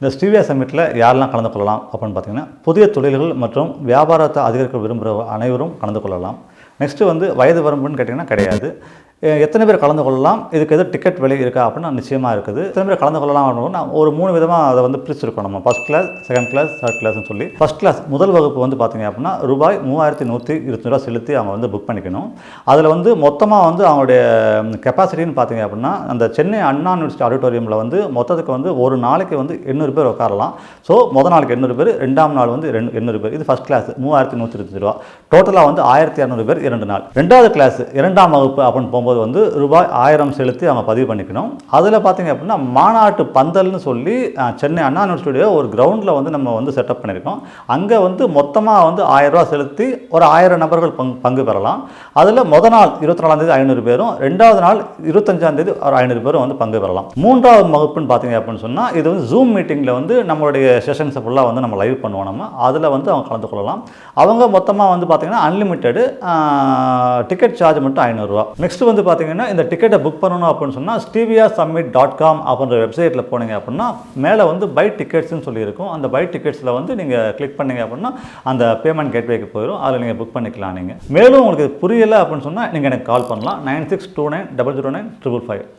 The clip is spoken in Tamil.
இந்த ஸ்டீவியா சமிட்டில் யாரெல்லாம் கலந்து கொள்ளலாம் அப்படின்னு பார்த்தீங்கன்னா புதிய தொழில்கள் மற்றும் வியாபாரத்தை அதிகரிக்க விரும்புகிற அனைவரும் கலந்து கொள்ளலாம். நெக்ஸ்ட்டு வந்து வயது வரம்புன்னு கேட்டிங்கன்னா கிடையாது. எத்தனை பேர் கலந்து கொள்ளலாம்? இதுக்கு எதுவும் டிக்கெட் விலை இருக்கா அப்படின்னா நிச்சயமாக இருக்குது. எத்தனை பேர் கலந்து கொள்ளலாம் அப்படின்னா ஒரு மூணு விதமாக அதை வந்து பிரிச்சிருக்கோம் நம்ம first class second class third கிளாஸ்னு சொல்லி. ஃபஸ்ட் கிளாஸ் முதல் வகுப்பு வந்து பார்த்தீங்க அப்படின்னா ரூபாய் மூவாயிரத்தி நூற்றி இருபத்தி ரூபா செலுத்தி அவங்க வந்து புக் பண்ணிக்கணும். அதில் வந்து மொத்தமாக வந்து அவங்களுடைய கெப்பாசிட்டின்னு பார்த்தீங்க அப்படின்னா அந்த சென்னை அண்ணா யூனிவர்சிட்டி ஆடிட்டோரியமில் வந்து மொத்தத்துக்கு வந்து ஒரு நாளைக்கு வந்து எண்ணூறு பேர் உட்காரலாம். ஸோ முதல் நாளைக்கு எண்ணூறு பேர் ரெண்டாம் நாள் வந்து ரெண்டு எண்ணூறு பேர். இது ஃபஸ்ட் கிளாஸ் மூவாயிரத்தி நூற்றி இருபத்தி ரூபா. டோட்டலாக வந்து ஆயிரத்தி இரநூறு பேர் இரண்டு நாள். ரெண்டாவது கிளாஸ் இரண்டாம் வகுப்பு அப்படின்னு போகும்போது வந்து ரூபாய் ஆயிரம் செலுத்தி நம்ம பதிவு பண்ணிக்கணும். அதில் பார்த்திங்க அப்படின்னா மாநாட்டு பந்தல்னு சொல்லி சென்னை அண்ணா யூனிவர்சிட்டியோட ஒரு கிரவுண்டில் வந்து நம்ம வந்து செட்டப் பண்ணியிருக்கோம் அங்கே வந்து மொத்தமாக வந்து ஆயிரரூவா செலுத்தி ஒரு ஆயிரம் நபர்கள் பங்கு பங்கு பெறலாம். அதில் முதல் நாள் இருபத்தி நாலாம் தேதி ஐநூறு பேரும் ரெண்டாவது நாள் இருபத்தஞ்சாம் தேதி ஒரு ஐநூறு பேரும் வந்து பங்கு பெறலாம். மூன்றாவது வகுப்புன்னு பார்த்தீங்க அப்படின்னு சொன்னால் இது வந்து ஜூம் மீட்டிங்கில் வந்து நம்மளுடைய செஷன்ஸை ஃபுல்லாக வந்து நம்ம லைவ் பண்ணுவோம் நம்ம. அதில் வந்து அவங்க கலந்து கொள்ளலாம். அவங்க மொத்தமாக வந்து பார்த்திங்கன்னா அன்லிமிட்டெடு டிக்கெட் சார்ஜ் மட்டும் ஐநூறுரூவா நெக்ஸ்ட் வந்து பார்த்தீங்கன்னா இந்த டிக்கெட்டை புக் பண்ணணும் அப்படின்னு சொன்னால் ஸ்டீவியா சம்மிட் டாட் காம் அப்படின்ற வெப்சைட்டில் போனீங்க அப்படின்னா மேலே வந்து பை டிக்கெட்ஸ்னு சொல்லியிருக்கும். அந்த பை டிக்கெட்ஸில் வந்து நீங்கள் கிளிக் பண்ணீங்க அப்படின்னா அந்த பேமெண்ட் கேட்வேக்கு போயிடும் அதில் நீங்கள் புக் பண்ணிக்கலாம் நீங்கள் மேலும் உங்களுக்கு புரியலை அப்படின்னு சொன்னால் நீங்கள் எனக்கு கால் பண்ணலாம். Nine six two nine double zero nine triple five.